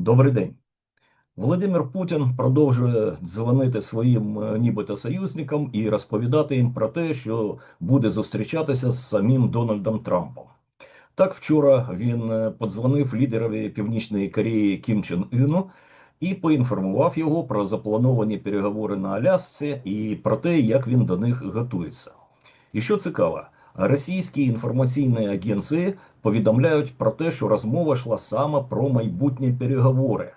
Добрий день. Володимир Путін продовжує дзвонити своїм е, нібито союзникам і розповідати їм про те, що буде зустрічатися з самим Дональдом Трампом. Так, вчора він е, подзвонив лідерові Північної Кореї Кім Чен Іну і поінформував його про заплановані переговори на Алясці і про те, як він до них готується. І що цікаво, російські інформаційні агенції повідомляють про те, що розмова йшла саме про майбутні переговори.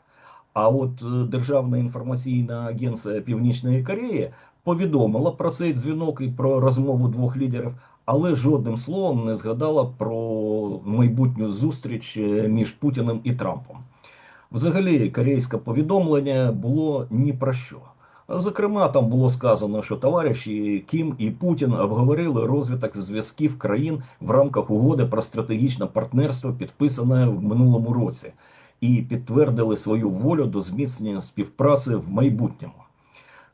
А от е, Державна інформаційна агенція Північної Кореї повідомила про цей дзвінок і про розмову двох лідерів, але жодним словом не згадала про майбутню зустріч е, між Путіним і Трампом. Взагалі, корейське повідомлення було ні про що. Зокрема, там було сказано, що товариші Кім і Путін обговорили розвиток зв'язків країн в рамках угоди про стратегічне партнерство, підписане в минулому році, і підтвердили свою волю до зміцнення співпраці в майбутньому.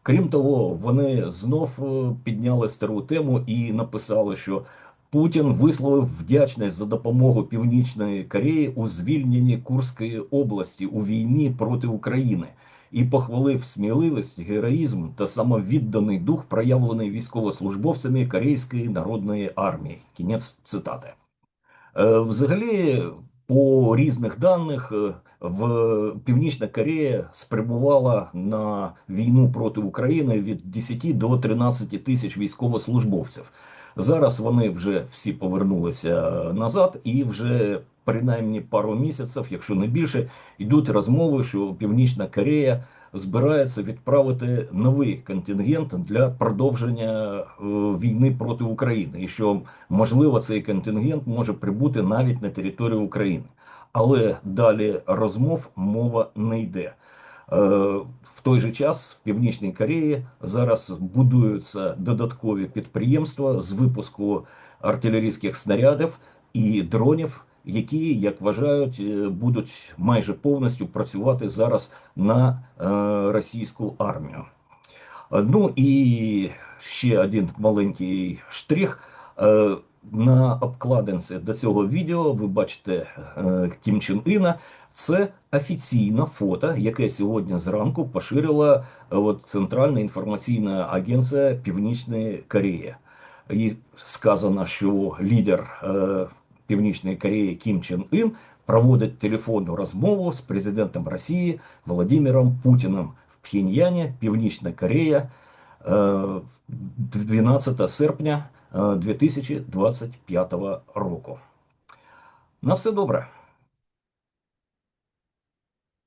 Крім того, вони знов е, підняли стару тему і написали, що Путін висловив вдячність за допомогу Північної Кореї у звільненні Курської області у війні проти України і похвалив сміливість, героїзм та самовідданий дух, проявлений військовослужбовцями Корейської народної армії. Кінець цитати. Е, Взагалі, по різних даних, е, в Північна Корея спрямувала на війну проти України від 10 до 13 тисяч військовослужбовців. Зараз вони вже всі повернулися назад, і вже принаймні пару місяців, якщо не більше, йдуть розмови, що Північна Корея збирається відправити новий контингент для продовження е, війни проти України, і що можливо цей контингент може прибути навіть на територію України. Але далі розмов мова не йде. Е, В той же час в Північній Кореї зараз будуються додаткові підприємства з випуску артилерійських снарядів і дронів, які, як вважають, е, будуть майже повністю працювати зараз на е, російську армію. Ну і ще один маленький штрих. Е, На обкладинці до цього відео ви бачите Кім Чен Іна. Це офіційне фото, яке сьогодні зранку поширила от, Центральна інформаційна агенція Північної Кореї. І сказано, що лідер Північної Кореї Кім Чен Ін проводить телефонну розмову з президентом Росії Володимиром Путіним в Пхеньяні, Північна Корея, е, 12 серпня е, 2025 року. На все добре.